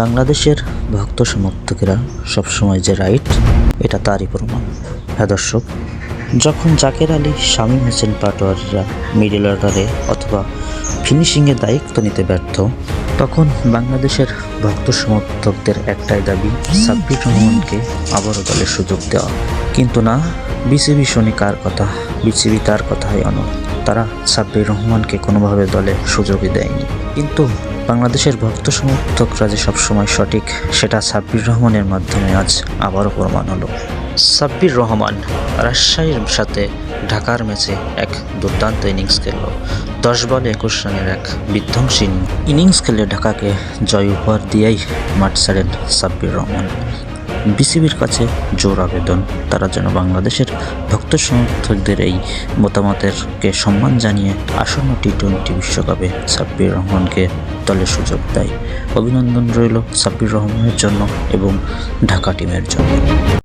বাংলাদেশের ভক্ত সমর্থকেরা সবসময় যে রাইট, এটা তারই প্রমাণ। হ্যাঁ দর্শক, যখন জাকের আলী, শামীম হোসেন পাটোয়ারিরা মিডল অর্ডারে অথবা ফিনিশিংয়ে দায়িত্ব নিতে ব্যর্থ, তখন বাংলাদেশের ভক্ত সমর্থকদের একটাই দাবি, সাব্বির রহমানকে আবারও দলের সুযোগ দেওয়া। কিন্তু না, বিসিবি শুনি কার কথা, বিসিবি তার কথাই অন তারা সাব্বির রহমানকে কোনোভাবে দলে সুযোগই দেয়নি। কিন্তু বাংলাদেশের ভক্ত সমর্থকরা যে সবসময় সঠিক, সেটা সাব্বির রহমানের মাধ্যমে আজ আবারও প্রমাণ হলো। সাব্বির রহমান রাজশাহীর সাথে ঢাকার ম্যাচে এক দুর্দান্ত ইনিংস খেলল। দশ বলে একুশ রানের এক বিধ্বংসী ইনিংস খেলে ঢাকাকে জয় উপহার দিয়েই মাঠ ছাড়েন সাব্বির রহমান। বিসিবির কাছে জোর আবেদন। তারা যেন বাংলাদেশের ভক্ত সমর্থকদের এই মতামতেরকে সম্মান জানিয়ে আসন্ন টি টোয়েন্টি বিশ্বকাপে সাব্বির রহমানকে দলে সুযোগ দেয়। অভিনন্দন রইল সাব্বির রহমানের জন্য এবং ঢাকা টিমের জন্য।